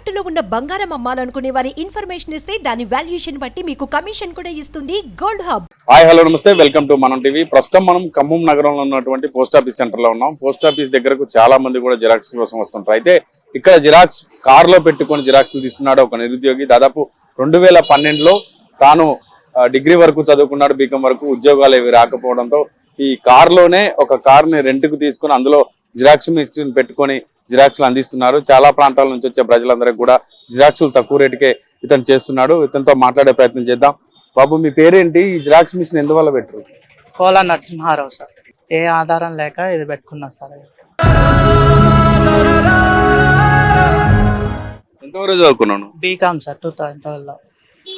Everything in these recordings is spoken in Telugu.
తాకట్టులో ఉన్న బంగారం అమ్మాలనుకునే వారి ఇన్ఫర్మేషన్ ఇస్తే దాని వాల్యుయేషన్ బట్టి మీకు కమిషన్ కూడా ఇస్తుంది గోల్డ్ హబ్. హాయ్ హలో నమస్తే. Welcome to Manam TV. ప్రస్తుతం మనం ఖమ్మం నగరంలో ఉన్నటువంటి పోస్ట్ ఆఫీస్ సెంటర్లో ఉన్నాం. పోస్ట్ ఆఫీస్ దగ్గరకు చాలా మంది కూడా జిరాక్స్ కోసం వస్తుంటారు. అయితే ఇక్కడ జిరాక్స్ కార్లో పెట్టుకొని జిరాక్స్ తీసుకున్నాడు ఒక నిరుద్యోగి. దాదాపు రెండు వేల పన్నెండులో తాను డిగ్రీ వరకు చదువుకున్నాడు బీకాం వరకు. ఉద్యోగాలు ఏవి రాకపోవడంతో ఈ కార్లోనే ఒక కారుని రెంట్కు రెంట్ తీసుకుని అందులో జిరాక్స్ మిషన్ పెట్టుకొని జిరాక్స్లు అందిస్తున్నారు. చాలా ప్రాంతాల నుంచి వచ్చే ప్రజలందరికీ కూడా జిరాక్స్లు తక్కువ రేటుకే ఇతను చేస్తున్నాడు. ఇతనితో మాట్లాడే ప్రయత్నం చేద్దాం. బాబు మీ పేరేంటి? ఈ జిరాక్స్ మిషన్ ఎందువల్ల పెట్టరు? కోలా నరసింహారావు సార్. ఏ ఆధారం లేక ఇది పెట్టుకున్నా సార్. ఎంతవరకు చదువుకున్నాను B Com sir two thousand ట్వెల్వ్లో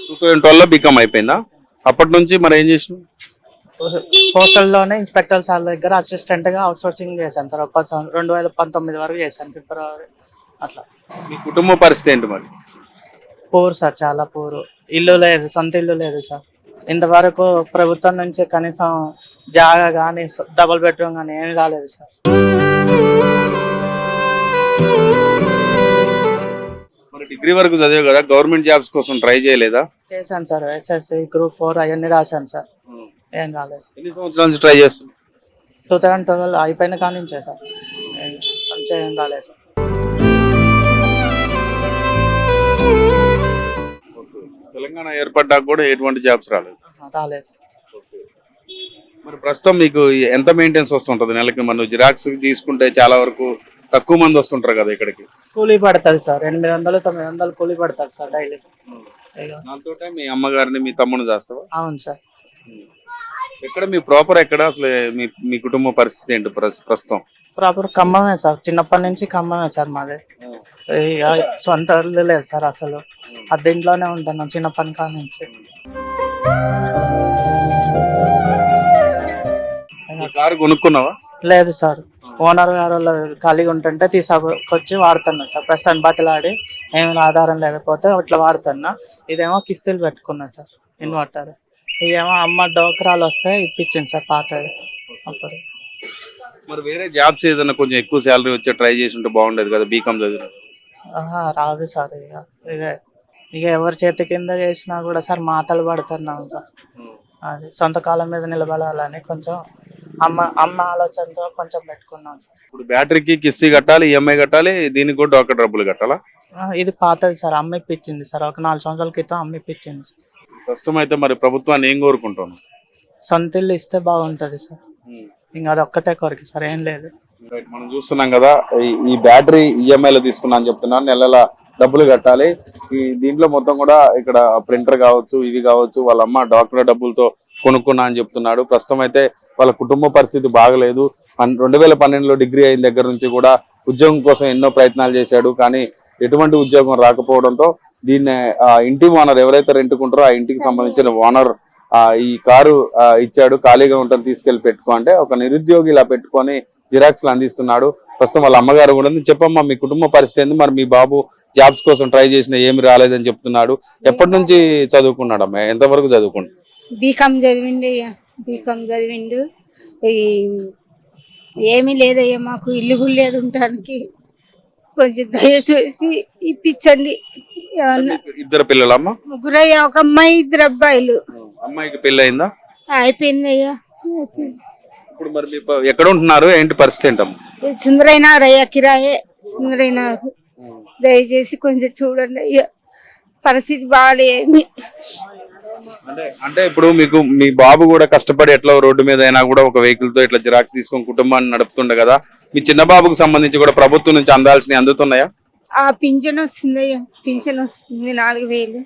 two thousand ట్వెల్వ్లో బీకామ్ అయిపోయిందా? అప్పటి నుంచి మరి ఏం చేసినావు? పోస్టల్లోనే ఇన్స్పెక్టర్ సార్ దగ్గర అసిస్టెంట్గా అవుట్ సోర్సింగ్ చేశాను సార్. ఒక రెండు వేల పంతొమ్మిది వరకు చేశాను ఫిబ్రవరి అట్లా. మీ కుటుంబ పరిస్థితి ఏంటి మరి? పూర్ సార్ చాలా పూరు. ఇల్లు లేదు సొంత ఇల్లు లేదు సార్. ఇంతవరకు ప్రభుత్వం నుంచి కనీసం జాగా కానీ డబుల్ బెడ్రూమ్ కానీ ఏమీ రాలేదు సార్. మరి డిగ్రీ వరకు చదివే కదా గవర్నమెంట్ జాబ్స్ కోసం ట్రై చేయలేదా? చేశాను సార్ ఎస్ఎస్సి గ్రూప్ ఫోర్ అవన్నీ రాశాను సార్. ఏం రాలేదు. సార్ ఎన్ని సంవత్సరాల నుంచి ట్రై చేస్తున్నావు టూ థౌజండ్ ట్వెల్వ్ అయిపోయిన కానీ నుంచే సార్. మంచిగా ఏం రాలేదు సార్. తెలంగాణ ఏర్పడ్డాక కూడా ఎటువంటి జాబ్స్ రాలేదు? రాలేదు సార్. మరి ప్రస్తుతం మీకు ఎంత మెయింటెన్స్ వస్తుంటది నెలకి? మనం జిరాక్స్ తీసుకుంటే చాలా వరకు తక్కువ మంది వస్తుంటారు కదా ఇక్కడికి. కూలీ పడుతుంది సార్. ఎనిమిది వందలు తొమ్మిది వందలు కూలీ పడుతుంది సార్ డైలీ. దాంతో మీ అమ్మగారిని మీ తమ్ముని చేస్తావా? అవును సార్. ఎక్కడ మీ ప్రాపర్ ఎక్కడ అసలు మీ మీ కుటుంబ పరిస్థితి ఏంటి ప్రస్- ప్రస్తుతం? ప్రాపర్ ఖమ్మమే సార్. చిన్నప్పటి నుంచి ఖమ్మమే సార్ మాది. ఇక సొంత ఇల్లు లేదు సార్ అసలు. అద్దె ఇంట్లోనే ఉంటాను చిన్నప్పటి కాడ నుంచి. ఈ కారు కొనుక్కున్నావా? లేదు సార్. ఓనర్ గారు వాళ్ళు ఖాళీగా ఉంటుంటే తీసుకొచ్చి వాడుతున్నా సార్. ప్రస్తుతానికి బతిలాడి ఏమైనా ఆధారం లేకపోతే ఇట్లా వాడుతున్నా. ఇదేమో కిస్తులు పెట్టుకున్నా సార్. ఇన్వర్టర్. ఇదేమో అమ్మ డోకరాలు వస్తే ఇప్పించింది సార్ పాతది అప్పుడు. మరి వేరే జాబ్స్ ఏదైనా కొంచెం ఎక్కువ శాలరీ వచ్చే ట్రై చేసి ఉంటే బాగుండేది కదా బీకామ్ చదివిన? ఆహా, రాదు సార్ ఇక. ఇదే. ఇక ఎవరి చేతి కింద చేసినా కూడా సార్ మాటలు పడుతున్నాం సార్. అది సొంత కాలం మీద నిలబడాలని కొంచెం అమ్మ అమ్మ ఆలోచనతో కొంచెం పెట్టుకున్నాం సార్. ఇప్పుడు బ్యాటరీకి కిస్తీ కట్టాలి ఈఎంఐ కట్టాలి దీనికి కూడా ఒక డబ్బులు కట్టాలా? ఆ, ఇది పాతది సార్ అమ్మ ఇప్పించింది సార్. ఒక నాలుగు సంవత్సరాల క్రితం అమ్మ ఇప్పించింది సార్. ప్రస్తుతం అయితే మరి ప్రభుత్వాన్ని ఏం కోరుకుంటాను సొంత ఇల్లు ఇస్తే బాగుంటది సార్. ఇంకా అది ఒక్కటే కోరిక సార్ ఏం లేదు. మనం చూస్తున్నాం కదా ఈ- బ్యాటరీ ఈఎంఐ లో తీసుకున్నా అని చెప్తున్నాను నెలల డబ్బులు కట్టాలి. ఈ దీంట్లో మొత్తం కూడా ఇక్కడ ప్రింటర్ కావచ్చు ఇది కావచ్చు వాళ్ళ అమ్మ డాక్టర్ డబ్బులతో కొనుక్కున్నా అని చెప్తున్నాడు. ప్రస్తుతం అయితే వాళ్ళ కుటుంబ పరిస్థితి బాగలేదు. రెండు వేల పన్నెండులో డిగ్రీ అయిన దగ్గర నుంచి కూడా ఉద్యోగం కోసం ఎన్నో ప్రయత్నాలు చేశాడు. కానీ ఎటువంటి ఉద్యోగం రాకపోవడంతో దీన్ని ఆ, ఇంటి ఓనర్ ఎవరైతే రెంట్కుంటారో ఆ ఇంటికి సంబంధించిన ఓనర్ ఆ, ఈ కారు ఇచ్చాడు ఖాళీగా ఉంటుంది తీసుకెళ్ళి పెట్టుకో అంటే ఒక నిరుద్యోగి ఇలా పెట్టుకొని జిరాక్స్లు అందిస్తున్నాడు. ప్రస్తుతం వాళ్ళ అమ్మగారు కూడా చెప్పమ్మా మీ కుటుంబ పరిస్థితి మరి మీ బాబు జాబ్స్ కోసం ట్రై చేసిన ఏమి రాలేదని చెప్తున్నాడు. ఎప్పటి నుంచి చదువుకున్నాడమ్మా? ఎంతవరకు చదువుకున్నాడు బీకామ్ చదివిండు బీకామ్ చదివిండు. ఏమీ లేదయ్యా మాకు ఇల్లు కూడా లేదు ఉండటానికి కొంచెం దయచేసి ఇప్పించండి. ఇద్దరు పిల్లలమ్మా? ముగ్గురయ్యా ఒక అమ్మాయి ఇద్దరు అబ్బాయిలు. అమ్మాయికి పెళ్ళి అయిందా అయిపోయింది. ఇప్పుడు మరి మీ ప- ఎక్కడ ఉంటున్నారు? ఏంటి పరిస్థితి ఏంటమ్మా? సుందరైనారు అయ్యా కిరాయే సుందరైనారు. దయచేసి కొంచెం చూడండి అయ్యా. పరిస్థితి బాగాలేమి అంటే అంటే ఇప్పుడు మీకు మీ బాబు కూడా కష్టపడి ఎట్లా రోడ్డు మీద అయినా కూడా ఒక వెహికల్తో ఇట్లా జిరాక్స్ తీసుకొని కుటుంబాన్ని నడుపుతుండే కదా. మీ చిన్న బాబుకు సంబంధించి కూడా ప్రభుత్వం నుంచి అందాల్సినవి అందుతున్నాయా? ఆ పింఛన్ వస్తుందయ్యా పింఛన్ వస్తుంది నాలుగు వేలు.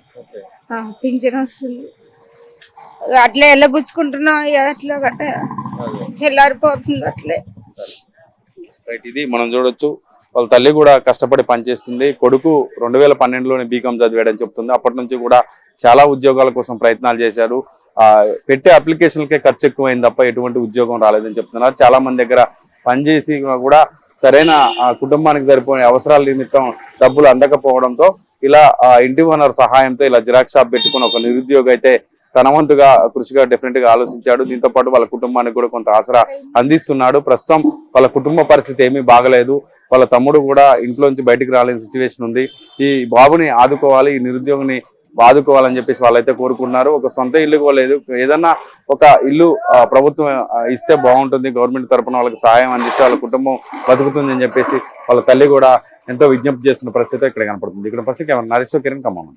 ఆ, పింఛన్ వస్తుంది. అట్లే వెళ్ళబుచ్చుకుంటున్నాం అయ్యా అట్లా గట్ట తెల్లారిపోతుంది అట్లే. రైట్ ఇది మనం చూడొచ్చు. వాళ్ళ తల్లి కూడా కష్టపడి పనిచేస్తుంది. కొడుకు రెండు వేల పన్నెండులోనే బీకామ్ చదివాడని చెప్తుంది. అప్పటి నుంచి కూడా చాలా ఉద్యోగాల కోసం ప్రయత్నాలు చేశాడు. ఆ పెట్టే అప్లికేషన్లకే ఖర్చు ఎక్కువైంది తప్ప ఎటువంటి ఉద్యోగం రాలేదని చెప్తున్నారు. చాలా మంది దగ్గర పనిచేసి కూడా సరైన కుటుంబానికి సరిపోయే అవసరాల నిమిత్తం డబ్బులు అందకపోవడంతో ఇలా ఇంటి ఓనర్ సహాయంతో ఇలా జిరాక్స్ షాప్ పెట్టుకుని ఒక నిరుద్యోగి అయితే తన వంతుగా కృషిగా డెఫినెట్గా ఆలోచించాడు. దీంతో పాటు వాళ్ళ కుటుంబానికి కూడా కొంత ఆసరా అందిస్తున్నాడు. ప్రస్తుతం వాళ్ళ కుటుంబ పరిస్థితి ఏమీ బాగలేదు. వాళ్ళ తమ్ముడు కూడా ఇంట్లోంచి బయటకు రాలేని సిచ్యువేషన్ ఉంది. ఈ బాబుని ఆదుకోవాలి. ఈ నిరుద్యోగిని బాదుకోవాలని చెప్పేసి వాళ్ళైతే కోరుకున్నారు ఒక సొంత ఇల్లు కోలేదు లేదు. ఏదన్నా ఒక ఇల్లు ఆ, ప్రభుత్వం ఇస్తే బాగుంటుంది. గవర్నమెంట్ తరపున వాళ్ళకి సహాయం అందిస్తే వాళ్ళ కుటుంబం బతుకుతుంది అని చెప్పేసి వాళ్ళ తల్లి కూడా ఎంతో విజ్ఞప్తి చేస్తున్న పరిస్థితి ఇక్కడ కనపడుతుంది. ఇక్కడ పరిస్థితి నరేశ్వర్ కిరణ్ ఖమ్మం.